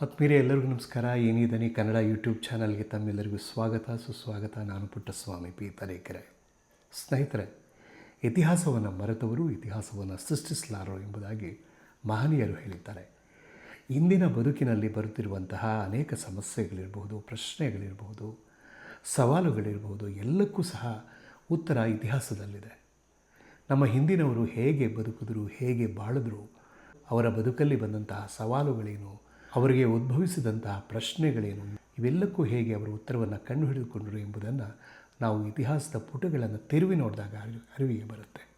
ಆತ್ಮೀಯರೇ, ಎಲ್ಲರಿಗೂ ನಮಸ್ಕಾರ. ಏನಿದನಿ ಕನ್ನಡ ಯೂಟ್ಯೂಬ್ ಚಾನಲ್ಗೆ ತಮ್ಮೆಲ್ಲರಿಗೂ ಸ್ವಾಗತ. ಸುಸ್ವಾಗತ. ನಾನು ಪುಟ್ಟಸ್ವಾಮಿ ಪಿ ತರೇಕೆರೆ ಸ್ನೇಹಿತರೆ, ಇತಿಹಾಸವನ್ನು ಮರೆತವರು, ಇತಿಹಾಸವನ್ನು ಸೃಷ್ಟಿಸಲಾರರು ಎಂಬುದಾಗಿ ಮಹನೀಯರು ಹೇಳಿದ್ದಾರೆ. ಇಂದಿನ ಬದುಕಿನಲ್ಲಿ ಬರುತ್ತಿರುವಂತಹ ಅನೇಕ ಸಮಸ್ಯೆಗಳಿರಬಹುದು, ಪ್ರಶ್ನೆಗಳಿರಬಹುದು, ಸವಾಲುಗಳಿರಬಹುದು, ಎಲ್ಲಕ್ಕೂ ಸಹ ಉತ್ತರ ಇತಿಹಾಸದಲ್ಲಿದೆ. ನಮ್ಮ ಹಿಂದಿನವರು ಹೇಗೆ ಬದುಕಿದ್ರು, ಹೇಗೆ ಬಾಳಿದ್ರು, ಅವರ ಬದುಕಲ್ಲಿ ಬಂದಂತಹ ಸವಾಲುಗಳೇನು ಅವರಿಗೆ ಉದ್ಭವಿಸಿದಂತಹ ಪ್ರಶ್ನೆಗಳೇನು? ಇವೆಲ್ಲಕ್ಕೂ ಹೇಗೆ ಅವರು ಉತ್ತರವನ್ನು ಕಂಡುಹಿಡಿದುಕೊಂಡರು ಎಂಬುದನ್ನು ನಾವು ಇತಿಹಾಸದ ಪುಟಗಳನ್ನು ತಿರುವಿ ನೋಡಿದಾಗ ಅರಿವು, ಅರಿವಿಗೆ ಬರುತ್ತೆ.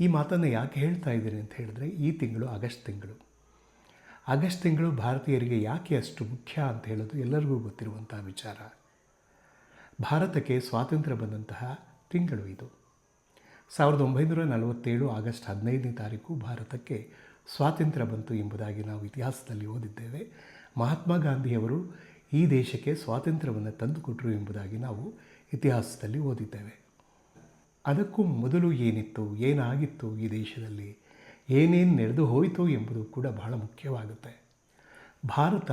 ಈ ಮಾತನ್ನು ಯಾಕೆ ಹೇಳ್ತಾ ಇದ್ದೀನಿ ಅಂತ ಹೇಳಿದ್ರೆ, ಈ ತಿಂಗಳು ಆಗಸ್ಟ್ ತಿಂಗಳು. ಆಗಸ್ಟ್ ತಿಂಗಳು ಭಾರತೀಯರಿಗೆ ಯಾಕೆ ಅಷ್ಟು ಮುಖ್ಯ ಅಂತ ಹೇಳೋದು ಎಲ್ಲರಿಗೂ ಗೊತ್ತಿರುವಂತಹ ವಿಚಾರ. ಭಾರತಕ್ಕೆ ಸ್ವಾತಂತ್ರ್ಯ ಬಂದಂತಹ ತಿಂಗಳು ಇದು. ಸಾವಿರದ ಒಂಬೈನೂರ ನಲವತ್ತೇಳು ಆಗಸ್ಟ್ ಹದಿನೈದನೇ ತಾರೀಕು ಭಾರತಕ್ಕೆ ಸ್ವಾತಂತ್ರ್ಯ ಬಂತು ಎಂಬುದಾಗಿ ನಾವು ಇತಿಹಾಸದಲ್ಲಿ ಓದಿದ್ದೇವೆ. ಮಹಾತ್ಮ ಗಾಂಧಿಯವರು ಈ ದೇಶಕ್ಕೆ ಸ್ವಾತಂತ್ರ್ಯವನ್ನು ತಂದುಕೊಟ್ಟರು ಎಂಬುದಾಗಿ ನಾವು ಇತಿಹಾಸದಲ್ಲಿ ಓದಿದ್ದೇವೆ. ಅದಕ್ಕೂ ಮೊದಲು ಏನಿತ್ತು, ಏನಾಗಿತ್ತು ಈ ದೇಶದಲ್ಲಿ, ಏನೇನು ನಡೆದು ಹೋಯಿತು ಎಂಬುದು ಕೂಡ ಬಹಳ ಮುಖ್ಯವಾಗುತ್ತೆ. ಭಾರತ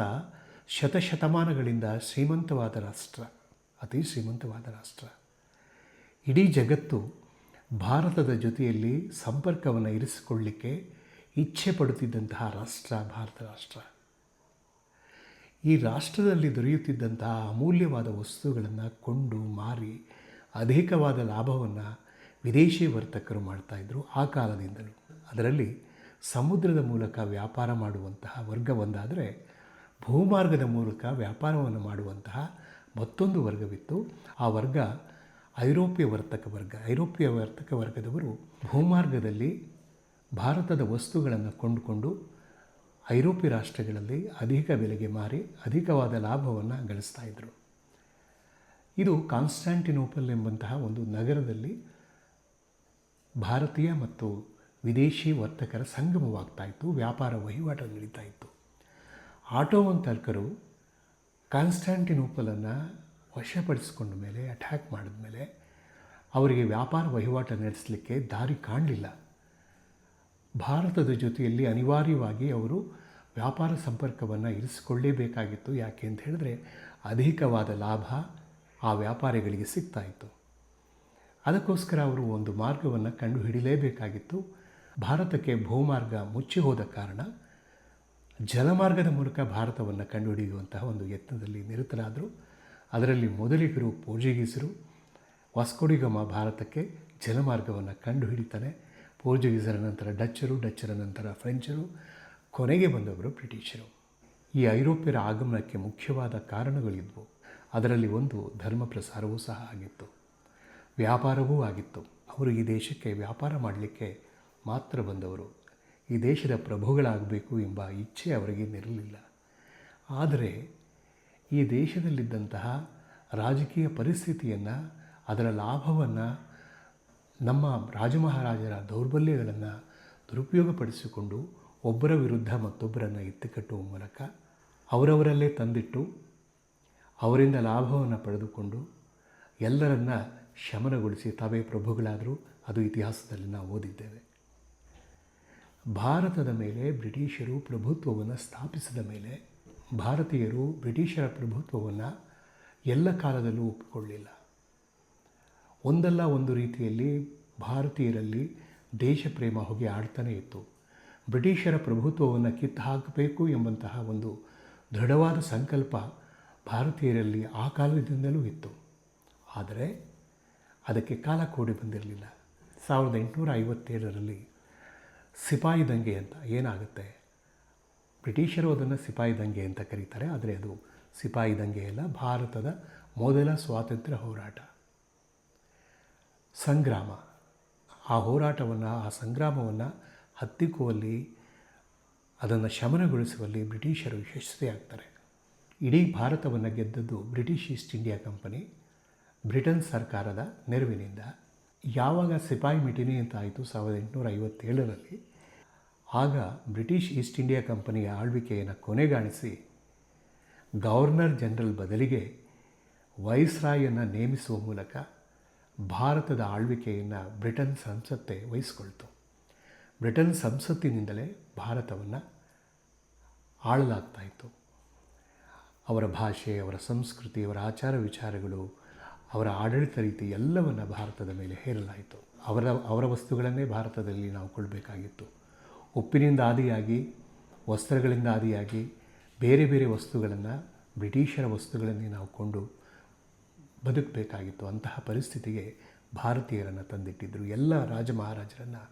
ಶತಶತಮಾನಗಳಿಂದ ಶ್ರೀಮಂತವಾದ ರಾಷ್ಟ್ರ, ಅತಿ ಶ್ರೀಮಂತವಾದ ರಾಷ್ಟ್ರ. ಇಡೀ ಜಗತ್ತು ಭಾರತದ ಜೊತೆಯಲ್ಲಿ ಸಂಪರ್ಕವನ್ನು ಇರಿಸಿಕೊಳ್ಳಲಿಕ್ಕೆ ಇಚ್ಛೆ ಪಡುತ್ತಿದ್ದಂತಹ ರಾಷ್ಟ್ರ, ಭಾರತ ರಾಷ್ಟ್ರ. ಈ ರಾಷ್ಟ್ರದಲ್ಲಿ ದೊರೆಯುತ್ತಿದ್ದಂತಹ ಅಮೂಲ್ಯವಾದ ವಸ್ತುಗಳನ್ನು ಕೊಂಡು ಮಾರಿ ಅಧಿಕವಾದ ಲಾಭವನ್ನು ವಿದೇಶಿ ವರ್ತಕರು ಮಾಡ್ತಾಯಿದ್ರು ಆ ಕಾಲದಿಂದಲೂ. ಅದರಲ್ಲಿ ಸಮುದ್ರದ ಮೂಲಕ ವ್ಯಾಪಾರ ಮಾಡುವಂತಹ ವರ್ಗ ಒಂದಾದರೆ ಭೂಮಾರ್ಗದ ಮೂಲಕ ವ್ಯಾಪಾರವನ್ನು ಮಾಡುವಂತಹ ಮತ್ತೊಂದು ವರ್ಗವಿತ್ತು. ಆ ವರ್ಗ ಐರೋಪ್ಯ ವರ್ತಕ ವರ್ಗ. ಐರೋಪ್ಯ ವರ್ತಕ ವರ್ಗದವರು ಭೂಮಾರ್ಗದಲ್ಲಿ ಭಾರತದ ವಸ್ತುಗಳನ್ನು ಕೊಂಡುಕೊಂಡು ಐರೋಪ್ಯ ರಾಷ್ಟ್ರಗಳಲ್ಲಿ ಅಧಿಕ ಬೆಲೆಗೆ ಮಾರಿ ಅಧಿಕವಾದ ಲಾಭವನ್ನು ಗಳಿಸ್ತಾ ಇದ್ದರು ಇದು ಕಾನ್ಸ್ಟ್ಯಾಂಟಿನೋಪಲ್ ಎಂಬಂತಹ ಒಂದು ನಗರದಲ್ಲಿ ಭಾರತೀಯ ಮತ್ತು ವಿದೇಶಿ ವರ್ತಕರ ಸಂಗಮವಾಗ್ತಾ ಇತ್ತು, ವ್ಯಾಪಾರ ವಹಿವಾಟು ನಡೀತಾ ಇತ್ತು. ಆಟೋವನ್ ತರ್ಕರು ಕಾನ್ಸ್ಟ್ಯಾಂಟಿನೋಪಲನ್ನು ವಶಪಡಿಸಿಕೊಂಡ ಮೇಲೆ, ಅಟ್ಯಾಕ್ ಮಾಡಿದ ಮೇಲೆ ಅವರಿಗೆ ವ್ಯಾಪಾರ ವಹಿವಾಟು ನಡೆಸಲಿಕ್ಕೆ ದಾರಿ ಕಾಣಲಿಲ್ಲ. ಭಾರತದ ಜೊತೆಯಲ್ಲಿ ಅನಿವಾರ್ಯವಾಗಿ ಅವರು ವ್ಯಾಪಾರ ಸಂಪರ್ಕವನ್ನು ಇರಿಸಿಕೊಳ್ಳೇಬೇಕಾಗಿತ್ತು. ಯಾಕೆ ಅಂತ ಹೇಳಿದ್ರೆ ಅಧಿಕವಾದ ಲಾಭ ಆ ವ್ಯಾಪಾರಿಗಳಿಗೆ ಸಿಗ್ತಾ ಇತ್ತು. ಅದಕ್ಕೋಸ್ಕರ ಅವರು ಒಂದು ಮಾರ್ಗವನ್ನು ಕಂಡುಹಿಡಿಯಲೇಬೇಕಾಗಿತ್ತು ಭಾರತಕ್ಕೆ ಭೂಮಾರ್ಗ ಮುಚ್ಚಿ ಹೋದ ಕಾರಣ ಜಲಮಾರ್ಗದ ಮೂಲಕ ಭಾರತವನ್ನು ಕಂಡುಹಿಡಿಯುವಂತಹ ಒಂದು ಯತ್ನದಲ್ಲಿ ನಿರತರಾದರು. ಅದರಲ್ಲಿ ಮೊದಲಿಗರು ಪೋರ್ಚುಗೀಸರು ವಾಸ್ಕೋಡಿಗಮ ಭಾರತಕ್ಕೆ ಜಲಮಾರ್ಗವನ್ನು ಕಂಡುಹಿಡಿತಾನೆ. ಪೋರ್ಚುಗೀಸರ ನಂತರ ಡಚ್ಚರು, ಡಚ್ಚರ ನಂತರ ಫ್ರೆಂಚರು, ಕೊನೆಗೆ ಬಂದವರು ಬ್ರಿಟಿಷರು. ಈ ಐರೋಪ್ಯರ ಆಗಮನಕ್ಕೆ ಮುಖ್ಯವಾದ ಕಾರಣಗಳಿದ್ವು. ಅದರಲ್ಲಿ ಒಂದು ಧರ್ಮ ಪ್ರಸಾರವೂ ಸಹ ಆಗಿತ್ತು. ವ್ಯಾಪಾರವೂ ಆಗಿತ್ತು. ಅವರು ಈ ದೇಶಕ್ಕೆ ವ್ಯಾಪಾರ ಮಾಡಲಿಕ್ಕೆ ಮಾತ್ರ ಬಂದವರು. ಈ ದೇಶದ ಪ್ರಭುಗಳಾಗಬೇಕು ಎಂಬ ಇಚ್ಛೆ ಅವರಿಗೆ ನಿರಲಿಲ್ಲ ಆದರೆ ಈ ದೇಶದಲ್ಲಿದ್ದಂತಹ ರಾಜಕೀಯ ಪರಿಸ್ಥಿತಿಯನ್ನು, ಅದರ ಲಾಭವನ್ನು ನಮ್ಮ ರಾಜಮಹಾರಾಜರ ದೌರ್ಬಲ್ಯಗಳನ್ನು ದುರುಪಯೋಗಪಡಿಸಿಕೊಂಡು ಒಬ್ಬರ ವಿರುದ್ಧ ಮತ್ತೊಬ್ಬರನ್ನು ಎತ್ತಿಕಟ್ಟುವ ಮೂಲಕ ಅವರವರಲ್ಲೇ ತಂದಿಟ್ಟು ಅವರಿಂದ ಲಾಭವನ್ನು ಪಡೆದುಕೊಂಡು ಎಲ್ಲರನ್ನ ಶಮನಗೊಳಿಸಿ ತಾವೇ ಪ್ರಭುಗಳಾದರೂ ಅದು ಇತಿಹಾಸದಲ್ಲಿ ನಾವು ಓದಿದ್ದೇವೆ. ಭಾರತದ ಮೇಲೆ ಬ್ರಿಟಿಷರು ಪ್ರಭುತ್ವವನ್ನು ಸ್ಥಾಪಿಸಿದ ಮೇಲೆ ಭಾರತೀಯರು ಬ್ರಿಟಿಷರ ಪ್ರಭುತ್ವವನ್ನು ಎಲ್ಲ ಕಾಲದಲ್ಲೂ ಒಪ್ಪಿಕೊಳ್ಳಿಲ್ಲ ಒಂದಲ್ಲ ಒಂದು ರೀತಿಯಲ್ಲಿ ಭಾರತೀಯರಲ್ಲಿ ದೇಶ ಪ್ರೇಮ ಹೊಗೆ ಆಡ್ತಾನೇ ಇತ್ತು. ಬ್ರಿಟಿಷರ ಪ್ರಭುತ್ವವನ್ನು ಕಿತ್ತು ಹಾಕಬೇಕು ಎಂಬಂತಹ ಒಂದು ದೃಢವಾದ ಸಂಕಲ್ಪ ಭಾರತೀಯರಲ್ಲಿ ಆ ಕಾಲದಿಂದಲೂ ಇತ್ತು. ಆದರೆ ಅದಕ್ಕೆ ಕಾಲ ಕೂಡಿ ಬಂದಿರಲಿಲ್ಲ. ಸಾವಿರದ ಎಂಟುನೂರ ಐವತ್ತೇಳರಲ್ಲಿ ಸಿಪಾಯಿ ದಂಗೆ ಅಂತ ಏನಾಗುತ್ತೆ? ಬ್ರಿಟಿಷರು ಅದನ್ನು ಸಿಪಾಯಿ ದಂಗೆ ಅಂತ ಕರೀತಾರೆ, ಆದರೆ ಅದು ಸಿಪಾಯಿ ದಂಗೆ ಅಲ್ಲ, ಭಾರತದ ಮೊದಲ ಸ್ವಾತಂತ್ರ್ಯ ಹೋರಾಟ. ಸಂಗ್ರಾಮ. ಆ ಹೋರಾಟವನ್ನು, ಆ ಸಂಗ್ರಾಮವನ್ನು ಹತ್ತಿಕ್ಕುವಲ್ಲಿ, ಅದನ್ನು ಶಮನಗೊಳಿಸುವಲ್ಲಿ ಬ್ರಿಟಿಷರು ಯಶಸ್ವಿಯಾಗ್ತಾರೆ. ಇಡೀ ಭಾರತವನ್ನು ಗೆದ್ದದ್ದು British East India company, Britain ಸರ್ಕಾರದ ನೆರವಿನಿಂದ. ಯಾವಾಗ ಸಿಪಾಯಿ ಮಿಟಿನಿ ಅಂತ ಆಯಿತು ಸಾವಿರದ ಎಂಟುನೂರ ಐವತ್ತೇಳರಲ್ಲಿ ಆಗ ಬ್ರಿಟಿಷ್ ಈಸ್ಟ್ ಇಂಡಿಯಾ ಕಂಪನಿಯ ಆಳ್ವಿಕೆಯನ್ನು ಕೊನೆಗಾಣಿಸಿ, ಗವರ್ನರ್ ಜನರಲ್ ಬದಲಿಗೆ ವೈಸ್ರಾಯನ್ನು ನೇಮಿಸುವ ಮೂಲಕ ಭಾರತದ ಆಳ್ವಿಕೆಯನ್ನು ಬ್ರಿಟನ್ ಸಂಸತ್ತೇ ವಹಿಸಿಕೊಳ್ತು. ಬ್ರಿಟನ್ ಸಂಸತ್ತಿನಿಂದಲೇ ಭಾರತವನ್ನು ಆಳಲಾಗ್ತಾಯಿತ್ತು. ಅವರ ಭಾಷೆ, ಅವರ ಸಂಸ್ಕೃತಿ, ಅವರ ಆಚಾರ ವಿಚಾರಗಳು, ಅವರ ಆಡಳಿತ ರೀತಿ ಎಲ್ಲವನ್ನು ಭಾರತದ ಮೇಲೆ ಹೇರಲಾಯಿತು. ಅವರ ಅವರ ವಸ್ತುಗಳನ್ನೇ ಭಾರತದಲ್ಲಿ ನಾವು ಕೊಡಬೇಕಾಗಿತ್ತು. ಉಪ್ಪಿನಿಂದ ಆದಿಯಾಗಿ, ವಸ್ತ್ರಗಳಿಂದ ಆದಿಯಾಗಿ, ಬೇರೆ ಬೇರೆ ವಸ್ತುಗಳನ್ನು ಬ್ರಿಟಿಷರ ವಸ್ತುಗಳನ್ನೇ ನಾವು ಕೊಂಡು ಬದುಕಬೇಕಾಗಿತ್ತು. ಅಂತಹ ಪರಿಸ್ಥಿತಿಗೆ ಭಾರತೀಯರನ್ನು ತಂದಿಟ್ಟಿದ್ದರು ಎಲ್ಲ ರಾಜ ಮಹಾರಾಜರನ್ನು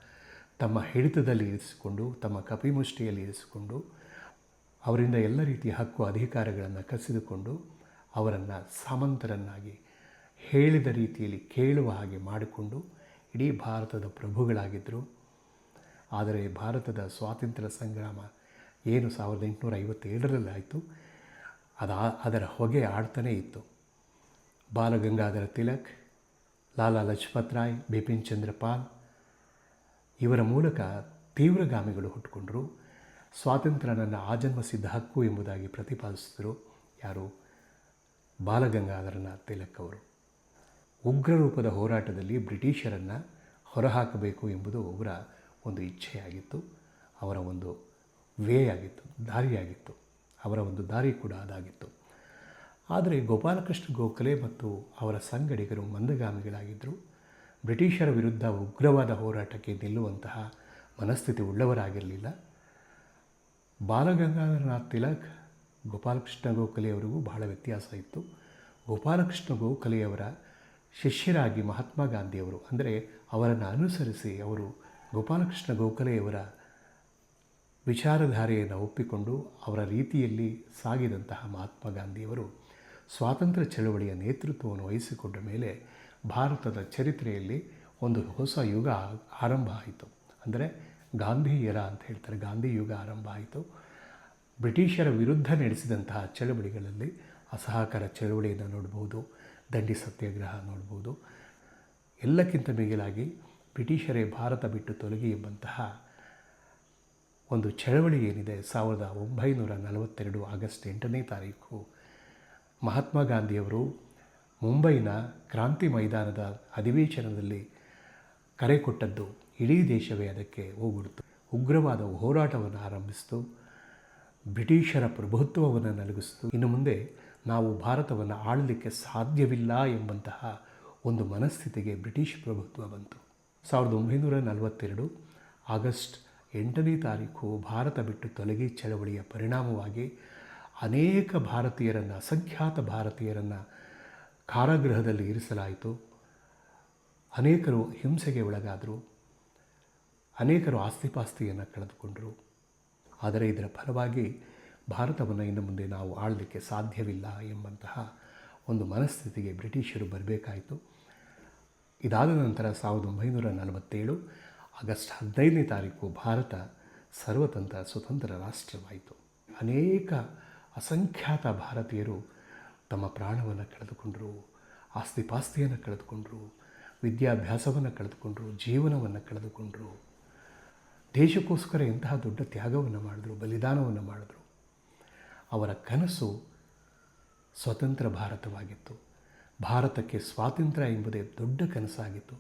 ತಮ್ಮ ಹಿಡಿತದಲ್ಲಿ ಇರಿಸಿಕೊಂಡು, ತಮ್ಮ ಕಪಿಮುಷ್ಟಿಯಲ್ಲಿ ಇರಿಸಿಕೊಂಡು, ಅವರಿಂದ ಎಲ್ಲ ರೀತಿಯ ಹಕ್ಕು ಅಧಿಕಾರಗಳನ್ನು ಕಸಿದುಕೊಂಡು ಅವರನ್ನು ಸಾಮಂತರನ್ನಾಗಿ ಹೇಳಿದ ರೀತಿಯಲ್ಲಿ ಕೇಳುವ ಹಾಗೆ ಮಾಡಿಕೊಂಡು ಇಡೀ ಭಾರತದ ಪ್ರಭುಗಳಾಗಿದ್ದರು ಆದರೆ ಭಾರತದ ಸ್ವಾತಂತ್ರ್ಯ ಸಂಗ್ರಾಮ ಏನು ಸಾವಿರದ ಎಂಟುನೂರ ಐವತ್ತೇಳರಲ್ಲಾಯಿತು ಅದು, ಅದರ ಹೊಗೆ ಆಡ್ತಾನೇ ಇತ್ತು. ಬಾಲಗಂಗಾಧರ ತಿಲಕ್, ಲಾಲಾ ಲಜಪತ್ ರಾಯ್, ಬಿಪಿನ್ ಚಂದ್ರಪಾಲ್ ಇವರ ಮೂಲಕ ತೀವ್ರಗಾಮಿಗಳು ಹುಟ್ಟುಕೊಂಡರು. ಸ್ವಾತಂತ್ರ್ಯ ನನ್ನ ಆಜನ್ಮಸಿದ್ಧ ಹಕ್ಕು ಎಂಬುದಾಗಿ ಪ್ರತಿಪಾದಿಸಿದರು ಯಾರು? ಬಾಲಗಂಗಾಧರನಾಥ್ ತಿಲಕ್ ಅವರು. ಉಗ್ರ ರೂಪದ ಹೋರಾಟದಲ್ಲಿ ಬ್ರಿಟಿಷರನ್ನು ಹೊರಹಾಕಬೇಕು ಎಂಬುದು ಅವರ ಒಂದು ಇಚ್ಛೆಯಾಗಿತ್ತು. ಅವರ ಒಂದು ವೇ ಆಗಿತ್ತು ದಾರಿಯಾಗಿತ್ತು. ಅವರ ಒಂದು ದಾರಿ ಕೂಡ ಅದಾಗಿತ್ತು. ಆದರೆ ಗೋಪಾಲಕೃಷ್ಣ ಗೋಖಲೆ ಮತ್ತು ಅವರ ಸಂಗಡಿಗರು ಮಂದಗಾಮಿಗಳಾಗಿದ್ದರು. ಬ್ರಿಟಿಷರ ವಿರುದ್ಧ ಉಗ್ರವಾದ ಹೋರಾಟಕ್ಕೆ ನಿಲ್ಲುವಂತಹ ಮನಸ್ಥಿತಿ ಉಳ್ಳವರಾಗಿರಲಿಲ್ಲ. ಬಾಲಗಂಗಾಧರನಾಥ್ ತಿಲಕ್, ಗೋಪಾಲಕೃಷ್ಣ ಗೋಖಲೆಯವರಿಗೂ ಬಹಳ ವ್ಯತ್ಯಾಸ ಇತ್ತು. ಗೋಪಾಲಕೃಷ್ಣ ಗೋಖಲೆಯವರ ಶಿಷ್ಯರಾಗಿ ಮಹಾತ್ಮ ಗಾಂಧಿಯವರು, ಅಂದರೆ ಅವರನ್ನು ಅನುಸರಿಸಿ ಅವರು ಗೋಪಾಲಕೃಷ್ಣ ಗೋಖಲೆಯವರ ವಿಚಾರಧಾರೆಯನ್ನು ಒಪ್ಪಿಕೊಂಡು ಅವರ ರೀತಿಯಲ್ಲಿ ಸಾಗಿದಂತಹ ಮಹಾತ್ಮ ಗಾಂಧಿಯವರು ಸ್ವಾತಂತ್ರ್ಯ ಚಳವಳಿಯ ನೇತೃತ್ವವನ್ನು ವಹಿಸಿಕೊಂಡ ಮೇಲೆ ಭಾರತದ ಚರಿತ್ರೆಯಲ್ಲಿ ಒಂದು ಹೊಸ ಯುಗ ಆರಂಭ ಆಯಿತು. ಅಂದರೆ ಗಾಂಧಿ ಅಂತ ಹೇಳ್ತಾರೆ. ಗಾಂಧಿ ಯುಗ ಆರಂಭ ಆಯಿತು. ಬ್ರಿಟಿಷರ ವಿರುದ್ಧ ನಡೆಸಿದಂತಹ ಚಳವಳಿಗಳಲ್ಲಿ ಅಸಹಕಾರ ಚಳವಳಿಯನ್ನು ನೋಡ್ಬೋದು, ದಂಡಿ ಸತ್ಯಾಗ್ರಹ ನೋಡ್ಬೋದು. ಎಲ್ಲಕ್ಕಿಂತ ಮಿಗಿಲಾಗಿ ಬ್ರಿಟಿಷರೇ ಭಾರತ ಬಿಟ್ಟು ತೊಲಗಿ ಎಂಬಂತಹ ಒಂದು ಚಳವಳಿ ಏನಿದೆ, ಸಾವಿರದ ಒಂಬೈನೂರ ನಲವತ್ತೆರಡು ಆಗಸ್ಟ್ ಎಂಟನೇ ತಾರೀಕು ಮಹಾತ್ಮ ಗಾಂಧಿಯವರು ಮುಂಬೈನ ಕ್ರಾಂತಿ ಮೈದಾನದ ಅಧಿವೇಶನದಲ್ಲಿ ಕರೆ ಕೊಟ್ಟದ್ದು ಇಡೀ ದೇಶವೇ ಅದಕ್ಕೆ ಹೋಗ್ಬಿಡ್ತು ಉಗ್ರವಾದ ಹೋರಾಟವನ್ನು ಆರಂಭಿಸಿತು. ಬ್ರಿಟಿಷರ ಪ್ರಭುತ್ವವನ್ನು ನಲಗಿಸಿತು. ಇನ್ನು ಮುಂದೆ ನಾವು ಭಾರತವನ್ನು ಆಳಲಿಕ್ಕೆ ಸಾಧ್ಯವಿಲ್ಲ ಎಂಬಂತಹ ಒಂದು ಮನಸ್ಥಿತಿಗೆ ಬ್ರಿಟಿಷ್ ಪ್ರಭುತ್ವ ಬಂತು. ಸಾವಿರದ ಒಂಬೈನೂರ ನಲವತ್ತೆರಡು ಆಗಸ್ಟ್ ಎಂಟನೇ ತಾರೀಕು ಭಾರತ ಬಿಟ್ಟು ತೊಲಗಿ ಚಳವಳಿಯ ಪರಿಣಾಮವಾಗಿ ಅನೇಕ ಭಾರತೀಯರನ್ನು, ಅಸಂಖ್ಯಾತ ಭಾರತೀಯರನ್ನು ಕಾರಾಗೃಹದಲ್ಲಿ ಇರಿಸಲಾಯಿತು. ಅನೇಕರು ಹಿಂಸೆಗೆ ಒಳಗಾದರು. ಅನೇಕರು ಆಸ್ತಿಪಾಸ್ತಿಯನ್ನು ಕಳೆದುಕೊಂಡರು. ಆದರೆ ಇದರ ಫಲವಾಗಿ ಭಾರತವನ್ನು ಇನ್ನು ಮುಂದೆ ನಾವು ಆಳಲಿಕ್ಕೆ ಸಾಧ್ಯವಿಲ್ಲ ಎಂಬಂತಹ ಒಂದು ಮನಸ್ಥಿತಿಗೆ ಬ್ರಿಟಿಷರು ಬರಬೇಕಾಯಿತು. ಇದಾದ ನಂತರ ಸಾವಿರದ ಒಂಬೈನೂರ ನಲವತ್ತೇಳು ಆಗಸ್ಟ್ ಹದಿನೈದನೇ ತಾರೀಕು ಭಾರತ ಸರ್ವತಂತ್ರ, ಸ್ವತಂತ್ರ ರಾಷ್ಟ್ರವಾಯಿತು. ಅನೇಕ ಅಸಂಖ್ಯಾತ ಭಾರತೀಯರು ತಮ್ಮ ಪ್ರಾಣವನ್ನು ಕಳೆದುಕೊಂಡರು, ಆಸ್ತಿಪಾಸ್ತಿಯನ್ನು ಕಳೆದುಕೊಂಡರು, ವಿದ್ಯಾಭ್ಯಾಸವನ್ನು ಕಳೆದುಕೊಂಡರು, ಜೀವನವನ್ನು ಕಳೆದುಕೊಂಡರು. ದೇಶಕ್ಕೋಸ್ಕರ ಇಂತಹ ದೊಡ್ಡ ತ್ಯಾಗವನ್ನು ಮಾಡಿದ್ರು, ಬಲಿದಾನವನ್ನು ಮಾಡಿದ್ರು. ಅವರ ಕನಸು ಸ್ವತಂತ್ರ ಭಾರತವಾಗಿತ್ತು. ಭಾರತಕ್ಕೆ ಸ್ವಾತಂತ್ರ್ಯ ಎಂಬುದೇ ದೊಡ್ಡ ಕನಸಾಗಿತ್ತು.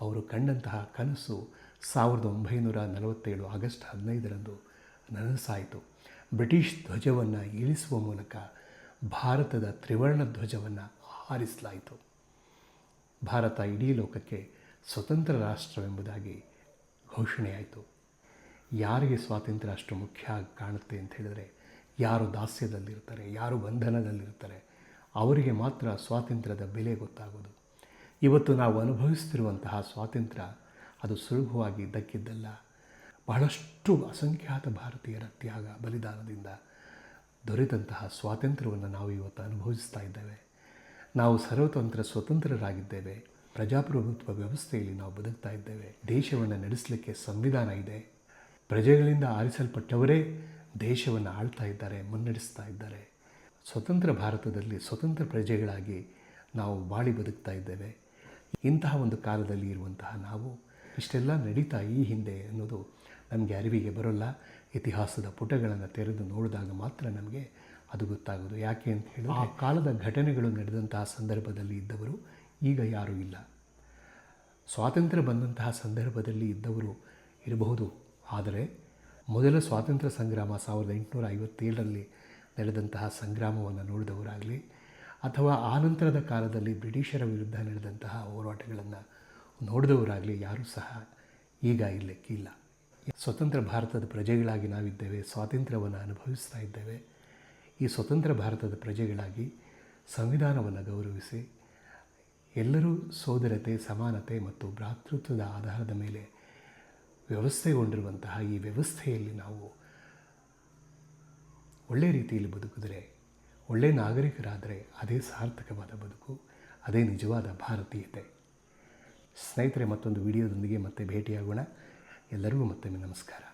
ಅವರು ಕಂಡಂತಹ ಕನಸು ಸಾವಿರದ ಒಂಬೈನೂರ ನಲವತ್ತೇಳು ಆಗಸ್ಟ್ ಹದಿನೈದರಂದು ನನಸಾಯಿತು. ಬ್ರಿಟಿಷ್ ಧ್ವಜವನ್ನು ಇಳಿಸುವ ಮೂಲಕ ಭಾರತದ ತ್ರಿವರ್ಣ ಧ್ವಜವನ್ನು ಹಾರಿಸಲಾಯಿತು. ಭಾರತ ಇಡೀ ಲೋಕಕ್ಕೆ ಸ್ವತಂತ್ರ ರಾಷ್ಟ್ರವೆಂಬುದಾಗಿ ಘೋಷಣೆಯಾಯಿತು. ಯಾರಿಗೆ ಸ್ವಾತಂತ್ರ್ಯ ಅಷ್ಟು ಮುಖ್ಯ ಕಾಣುತ್ತೆ ಅಂತ ಹೇಳಿದರೆ, ಯಾರು ದಾಸ್ಯದಲ್ಲಿರ್ತಾರೆ, ಯಾರು ಬಂಧನದಲ್ಲಿರ್ತಾರೆ, ಅವರಿಗೆ ಮಾತ್ರ ಸ್ವಾತಂತ್ರ್ಯದ ಬೆಲೆ ಗೊತ್ತಾಗೋದು. ಇವತ್ತು ನಾವು ಅನುಭವಿಸ್ತಿರುವಂತಹ ಸ್ವಾತಂತ್ರ್ಯ ಅದು ಸುಲಭವಾಗಿ ದಕ್ಕಿದ್ದಲ್ಲ. ಬಹಳಷ್ಟು ಅಸಂಖ್ಯಾತ ಭಾರತೀಯರ ತ್ಯಾಗ, ಬಲಿದಾನದಿಂದ ದೊರೆತಂತಹ ಸ್ವಾತಂತ್ರ್ಯವನ್ನು ನಾವು ಇವತ್ತು ಅನುಭವಿಸ್ತಾ ಇದ್ದೇವೆ. ನಾವು ಸರ್ವತಂತ್ರ ಸ್ವತಂತ್ರರಾಗಿದ್ದೇವೆ. ಪ್ರಜಾಪ್ರಭುತ್ವ ವ್ಯವಸ್ಥೆಯಲ್ಲಿ ನಾವು ಬದುಕ್ತಾ ಇದ್ದೇವೆ. ದೇಶವನ್ನು ನಡೆಸಲಿಕ್ಕೆ ಸಂವಿಧಾನ ಇದೆ. ಪ್ರಜೆಗಳಿಂದ ಆರಿಸಲ್ಪಟ್ಟವರೇ ದೇಶವನ್ನು ಆಳ್ತಾ ಇದ್ದಾರೆ, ಮುನ್ನಡೆಸ್ತಾ ಇದ್ದಾರೆ. ಸ್ವತಂತ್ರ ಭಾರತದಲ್ಲಿ ಸ್ವತಂತ್ರ ಪ್ರಜೆಗಳಾಗಿ ನಾವು ಬಾಳಿ ಬದುಕ್ತಾ ಇದ್ದೇವೆ. ಇಂತಹ ಒಂದು ಕಾಲದಲ್ಲಿ ಇರುವಂತಹ ನಾವು, ಇಷ್ಟೆಲ್ಲ ನಡೀತಾ ಈ ಹಿಂದೆ ಅನ್ನೋದು ನಮಗೆ ಅರಿವಿಗೆ ಬರೋಲ್ಲ. ಇತಿಹಾಸದ ಪುಟಗಳನ್ನು ತೆರೆದು ನೋಡಿದಾಗ ಮಾತ್ರ ನಮಗೆ ಅದು ಗೊತ್ತಾಗೋದು. ಯಾಕೆ ಅಂತ ಹೇಳಿದ್ರೆ ಆ ಕಾಲದ ಘಟನೆಗಳು ನಡೆದಂತಹ ಸಂದರ್ಭದಲ್ಲಿ ಇದ್ದವರು ಈಗ ಯಾರೂ ಇಲ್ಲ. ಸ್ವಾತಂತ್ರ್ಯ ಬಂದಂತಹ ಸಂದರ್ಭದಲ್ಲಿ ಇದ್ದವರು ಇರಬಹುದು. ಆದರೆ ಮೊದಲ ಸ್ವಾತಂತ್ರ್ಯ ಸಂಗ್ರಾಮ ಸಾವಿರದ ಎಂಟುನೂರ ಐವತ್ತೇಳರಲ್ಲಿ ನಡೆದಂತಹ ಸಂಗ್ರಾಮವನ್ನು ನೋಡಿದವರಾಗಲಿ ಅಥವಾ ಆನಂತರದ ಕಾಲದಲ್ಲಿ ಬ್ರಿಟಿಷರ ವಿರುದ್ಧ ನಡೆದಂತಹ ಹೋರಾಟಗಳನ್ನು ನೋಡಿದವರಾಗಲಿ ಯಾರೂ ಸಹ ಈಗ ಇಲ್ಲಕ್ಕಿಲ್ಲ. ಸ್ವತಂತ್ರ ಭಾರತದ ಪ್ರಜೆಗಳಾಗಿ ನಾವಿದ್ದೇವೆ, ಸ್ವಾತಂತ್ರ್ಯವನ್ನು ಅನುಭವಿಸ್ತಾ ಇದ್ದೇವೆ. ಈ ಸ್ವತಂತ್ರ ಭಾರತದ ಪ್ರಜೆಗಳಾಗಿ ಸಂವಿಧಾನವನ್ನು ಗೌರವಿಸಿ ಎಲ್ಲರೂ ಸೋದರತೆ, ಸಮಾನತೆ ಮತ್ತು ಭ್ರಾತೃತ್ವದ ಆಧಾರದ ಮೇಲೆ ವ್ಯವಸ್ಥೆಗೊಂಡಿರುವಂತಹ ಈ ವ್ಯವಸ್ಥೆಯಲ್ಲಿ ನಾವು ಒಳ್ಳೆಯ ರೀತಿಯಲ್ಲಿ ಬದುಕಿದರೆ ಒಳ್ಳೆಯ ನಾಗರಿಕರಾದರೆ ಅದೇ ಸಾರ್ಥಕವಾದ ಬದುಕು, ಅದೇ ನಿಜವಾದ ಭಾರತೀಯತೆ. ಸ್ನೇಹಿತರೆ, ಮತ್ತೊಂದು ವಿಡಿಯೋದೊಂದಿಗೆ ಮತ್ತೆ ಭೇಟಿಯಾಗೋಣ. ಎಲ್ಲರಿಗೂ ಮತ್ತೊಮ್ಮೆ ನಮಸ್ಕಾರ.